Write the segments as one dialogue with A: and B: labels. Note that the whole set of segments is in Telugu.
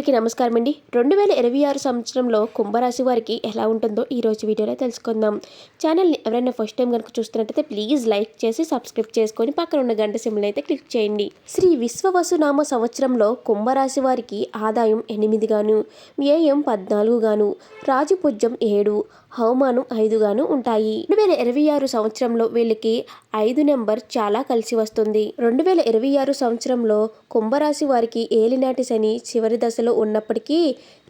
A: అందరికీ నమస్కారం అండి. రెండు వేల ఇరవై ఆరు సంవత్సరంలో కుంభరాశి వారికి ఎలా ఉంటుందో ఈ రోజు వీడియోలో తెలుసుకుందాం. ఛానల్ని ఎవరైనా ఫస్ట్ టైం కనుక చూస్తున్నట్టయితే ప్లీజ్ లైక్ చేసి సబ్స్క్రైబ్ చేసుకొని పక్కన ఉన్న గంట సిమ్లు అయితే క్లిక్ చేయండి. శ్రీ విశ్వవసునామ సంవత్సరంలో కుంభరాశి వారికి ఆదాయం ఎనిమిదిగాను వ్యయం పద్నాలుగుగాను రాజుపుజ్యం ఏడు హవమానం ఐదుగాను ఉంటాయి. రెండు వేల ఇరవై ఆరు సంవత్సరంలో వీళ్ళకి ఐదు నెంబర్ చాలా కలిసి వస్తుంది. రెండు వేల ఇరవై ఆరు సంవత్సరంలో కుంభరాశి వారికి ఏలినాటి శని చివరి దశలో ఉన్నప్పటికీ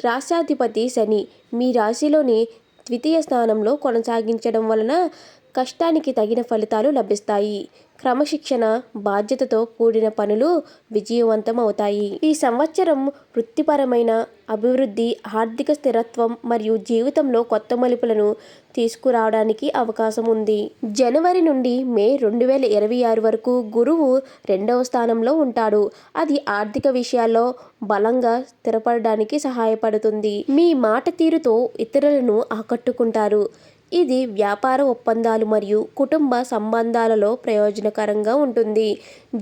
A: రాష్ట్రాధిపతి శని మీ రాశిలోని ద్వితీయ స్థానంలో కొనసాగించడం వలన కష్టానికి తగిన ఫలితాలు లభిస్తాయి. క్రమశిక్షణ బాధ్యతతో కూడిన పనులు విజయవంతం అవుతాయి ఈ సంవత్సరం వృత్తిపరమైన అభివృద్ధి ఆర్థిక స్థిరత్వం మరియు జీవితంలో కొత్త మలుపులను తీసుకురావడానికి అవకాశం ఉంది. జనవరి నుండి మే రెండు వేల ఇరవై ఆరు వరకు గురువు రెండవ స్థానంలో ఉంటాడు. అది ఆర్థిక విషయాల్లో బలంగా స్థిరపడడానికి సహాయపడుతుంది. మీ మాట తీరుతో ఇతరులను ఆకట్టుకుంటారు. ఇది వ్యాపార ఒప్పందాలు మరియు కుటుంబ సంబంధాలలో ప్రయోజనం ప్రయోజనకరంగా ఉంటుంది.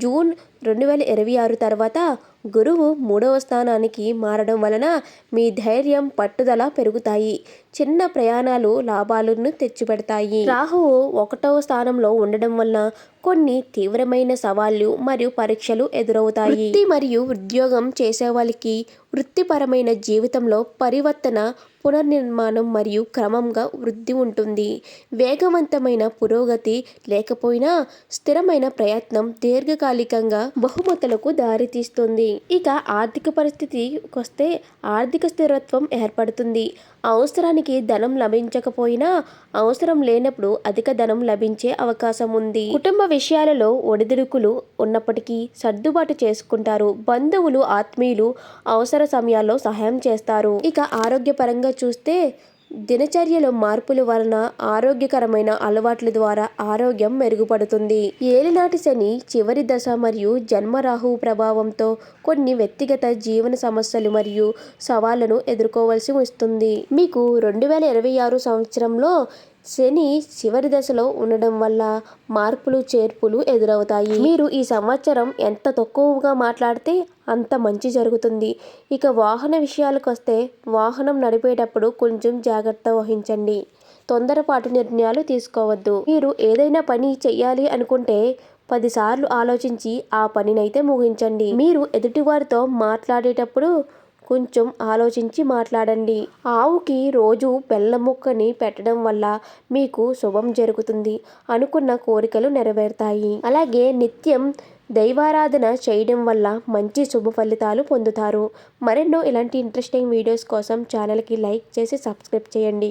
A: జూన్ రెండు వేల ఇరవై ఆరు తర్వాత గురువు మూడవ స్థానానికి మారడం వలన మీ ధైర్యం పట్టుదల పెరుగుతాయి. చిన్న ప్రయాణాలు లాభాలను తెచ్చిపెడతాయి. రాహువు ఒకటవ స్థానంలో ఉండడం వలన కొన్ని తీవ్రమైన సవాళ్ళు మరియు పరీక్షలు ఎదురవుతాయి. వృత్తి మరియు ఉద్యోగం చేసే వాళ్ళకి వృత్తిపరమైన జీవితంలో పరివర్తన పునర్నిర్మాణం మరియు క్రమంగా వృద్ధి ఉంటుంది. వేగవంతమైన పురోగతి లేకపోయినా స్థిరమైన ప్రయత్నం దీర్ఘకాలికంగా బహుమతులకు దారితీస్తుంది. ఇక ఆర్థిక పరిస్థితికి వస్తే ఆర్థిక స్థిరత్వం ఏర్పడుతుంది. అవసరానికి ధనం లభించకపోయినా అవసరం లేనప్పుడు అధిక ధనం లభించే అవకాశం ఉంది. కుటుంబ విషయాలలో ఒడిదుడుకులు ఉన్నప్పటికీ సర్దుబాటు చేసుకుంటారు. బంధువులు ఆత్మీయులు అవసర సమయాల్లో సహాయం చేస్తారు. ఇక ఆరోగ్యపరంగా చూస్తే దినచర్యలో మార్పుల వలన ఆరోగ్యకరమైన అలవాట్ల ద్వారా ఆరోగ్యం మెరుగుపడుతుంది. ఏలినాటి శని చివరి దశ మరియు జన్మరాహువు ప్రభావంతో కొన్ని వ్యక్తిగత జీవన సమస్యలు మరియు సవాళ్ళను ఎదుర్కోవాల్సి వస్తుంది. మీకు రెండు వేల ఇరవై ఆరు సంవత్సరంలో శని చివరి దశలో ఉండడం వల్ల మార్పులు చేర్పులు ఎదురవుతాయి. మీరు ఈ సంవత్సరం ఎంత తక్కువగా మాట్లాడితే అంత మంచి జరుగుతుంది. ఇక వాహన విషయాలకు వస్తే వాహనం నడిపేటప్పుడు కొంచెం జాగ్రత్త వహించండి. తొందరపాటు నిర్ణయాలు తీసుకోవద్దు. మీరు ఏదైనా పని చెయ్యాలి అనుకుంటే పదిసార్లు ఆలోచించి ఆ పనినైతే ముగించండి. మీరు ఎదుటివారితో మాట్లాడేటప్పుడు కొంచెం ఆలోచించి మాట్లాడండి. ఆవుకి రోజు బెల్లం ముక్కని పెట్టడం వల్ల మీకు శుభం జరుగుతుంది అనుకున్న కోరికలు నెరవేరుతాయి. అలాగే నిత్యం దైవారాధన చేయడం వల్ల మంచి శుభ ఫలితాలు పొందుతారు. మరెన్నో ఇలాంటి ఇంట్రెస్టింగ్ వీడియోస్ కోసం ఛానల్కి లైక్ చేసి సబ్స్క్రైబ్ చేయండి.